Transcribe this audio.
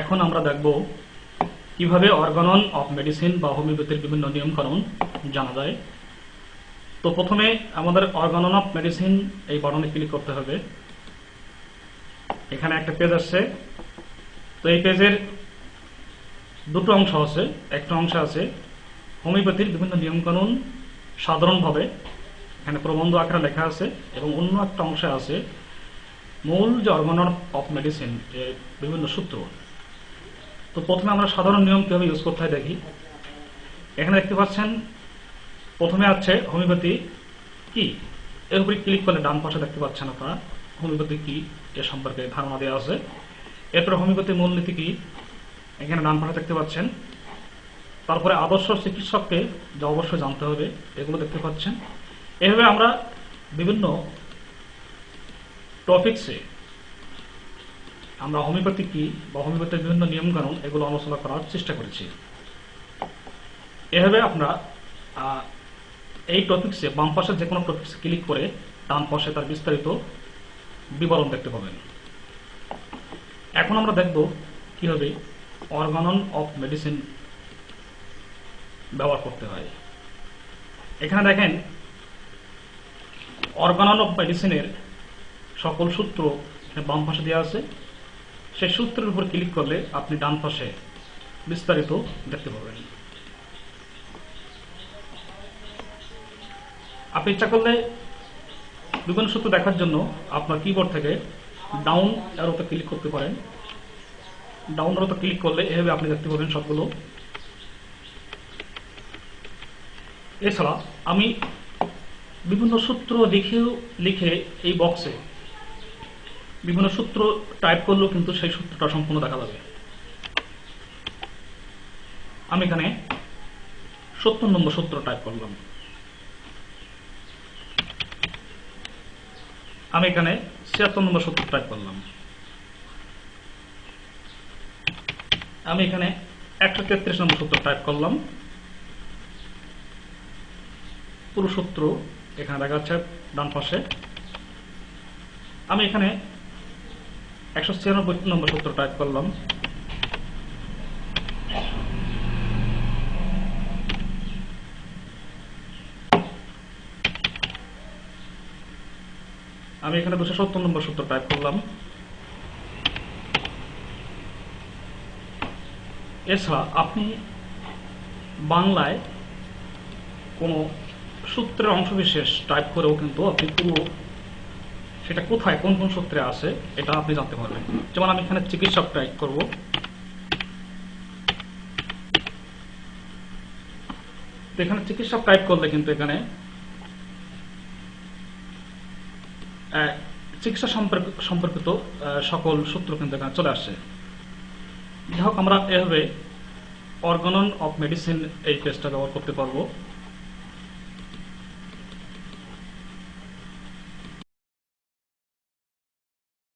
এখন আমরা দেখব কীভাবে অর্গানন অফ মেডিসিন বা হোমিওপ্যাথির বিভিন্ন নিয়মকানুন জানা যায়। তো প্রথমে আমাদের অর্গানন অফ মেডিসিন এই বাটনে ক্লিক করতে হবে। এখানে একটা পেজ আসছে। তো এই পেজের দুটো অংশ আছে। একটা অংশ আছে হোমিওপ্যাথির বিভিন্ন নিয়মকানুন সাধারণভাবে। এখানে প্রবন্ধ আকারে লেখা আছে এবং অন্য একটা অংশে আছে মূল যে অর্গানন অফ মেডিসিন বিভিন্ন সূত্র। তো প্রথমে আমরা সাধারণ নিয়ম কীভাবে ইউজ করতে হয় দেখি। এখানে দেখতে পাচ্ছেন, প্রথমে আছে হোমিওপ্যাথি কি? এর উপরে ক্লিক করলে ডান পাশে দেখতে পাচ্ছেন আপনারা, হোমিওপ্যাথি কি? এ সম্পর্কে ধারণা দেওয়া আছে। এরপরে হোমিওপ্যাথি মূলনীতি কি? এখানে ডান পাশে দেখতে পাচ্ছেন। তারপরে আদর্শ চিকিৎসককে যা অবশ্যই জানতে হবে, এগুলো দেখতে পাচ্ছেন। এভাবে আমরা বিভিন্ন টপিকসে আমরা হোমিওপ্যাথি কি বা হোমিওপ্যাথির বিভিন্ন নিয়মকানুন এগুলো আলোচনা করার চেষ্টা করেছি। এভাবে আহ, এই টপিক্সে বাম পাশে যে কোনো টপিকসে ক্লিক করে ডান পাশে তার বিস্তারিত বিবরণ দেখতে পাবেন। এখন আমরা দেখব কীভাবে অর্গানন অফ মেডিসিন ব্যবহার করতে হয়। এখানে দেখেন অর্গানন অফ মেডিসিনের সকল সূত্র বাম পাশে দেওয়া আছে। সেই সূত্রের উপর ক্লিক করলে আপনি ডান পাশে বিস্তারিত দেখতে পাবেন। আপনি ইচ্ছা করলে বিভিন্ন সূত্র দেখার জন্য আপনার কিবোর্ড থেকে ডাউন অ্যারোতে ক্লিক করতে পারেন। ডাউন অ্যারোতে ক্লিক করলে এভাবে আপনি দেখতে পাবেন সবগুলো। এছাড়া আমি বিভিন্ন সূত্র লিখেও লিখে এই বক্সে বিভিন্ন সূত্র টাইপ করলেও কিন্তু সেই সূত্রটা সম্পূর্ণ দেখা যাবে। আমি এখানে সত্তর নম্বর সূত্র টাইপ করলাম। আমি এখানে ছিয়াত্তর নম্বর সূত্র টাইপ করলাম। আমি এখানে একশো তেত্রিশ নম্বর সূত্র টাইপ করলাম। পুরো সূত্র এখানে দেখা যাচ্ছে ডান পাশে। আমি এখানে একশো ছিয়ানব্বই নম্বর সূত্র টাইপ করলাম। আমি এখানে দুশো সত্তর নম্বর সূত্র টাইপ করলাম। এছাড়া আপনি বাংলায় কোনো সূত্রের অংশবিশেষ টাইপ করেও কিন্তু আপনি পুরো সেটা কোথায়, কোন কোন সূত্রে আছে, এটা আপনি জানতে পারবেন। যেমন আমি এখানে চিকিৎসক টাইপ করব। এখানে চিকিৎসক টাইপ করলে কিন্তু এখানে চিকিৎসা সম্পর্কিত সকল সূত্র কিন্তু এখানে চলে আসে যাই হোক, আমরা এভাবে অর্গানন অফ মেডিসিন এই পেজটা ব্যবহার করতে পারব।